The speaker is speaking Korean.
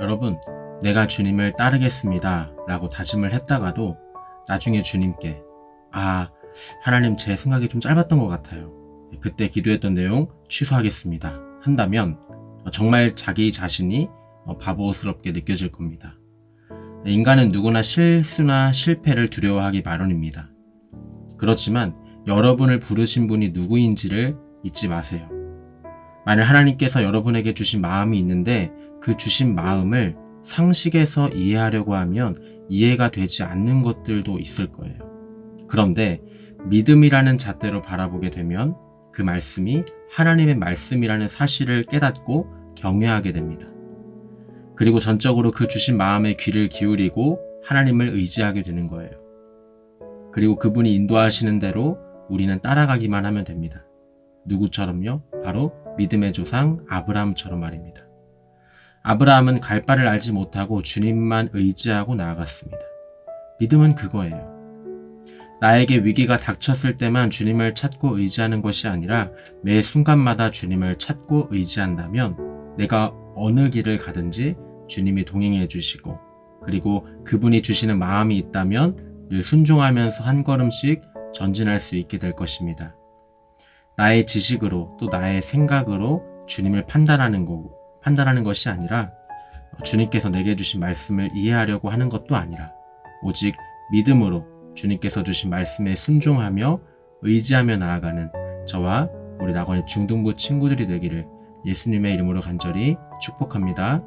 여러분, 내가 주님을 따르겠습니다. 라고 다짐을 했다가도 나중에 주님께, 아, 하나님 제 생각이 좀 짧았던 것 같아요. 그때 기도했던 내용 취소하겠습니다. 한다면 정말 자기 자신이 바보스럽게 느껴질 겁니다. 인간은 누구나 실수나 실패를 두려워하기 마련입니다. 그렇지만 여러분을 부르신 분이 누구인지를 잊지 마세요. 만일 하나님께서 여러분에게 주신 마음이 있는데 그 주신 마음을 상식에서 이해하려고 하면 이해가 되지 않는 것들도 있을 거예요. 그런데 믿음이라는 잣대로 바라보게 되면 그 말씀이 하나님의 말씀이라는 사실을 깨닫고 경외하게 됩니다. 그리고 전적으로 그 주신 마음에 귀를 기울이고 하나님을 의지하게 되는 거예요. 그리고 그분이 인도하시는 대로 우리는 따라가기만 하면 됩니다. 누구처럼요? 바로 믿음의 조상 아브라함처럼 말입니다. 아브라함은 갈 바를 알지 못하고 주님만 의지하고 나아갔습니다. 믿음은 그거예요. 나에게 위기가 닥쳤을 때만 주님을 찾고 의지하는 것이 아니라 매 순간마다 주님을 찾고 의지한다면 내가 어느 길을 가든지 주님이 동행해 주시고 그리고 그분이 주시는 마음이 있다면 늘 순종하면서 한 걸음씩 전진할 수 있게 될 것입니다. 나의 지식으로 또 나의 생각으로 주님을 판단하는 거 판단하는 것이 아니라 주님께서 내게 주신 말씀을 이해하려고 하는 것도 아니라 오직 믿음으로 주님께서 주신 말씀에 순종하며 의지하며 나아가는 저와 우리 낙원의 중등부 친구들이 되기를 예수님의 이름으로 간절히 축복합니다.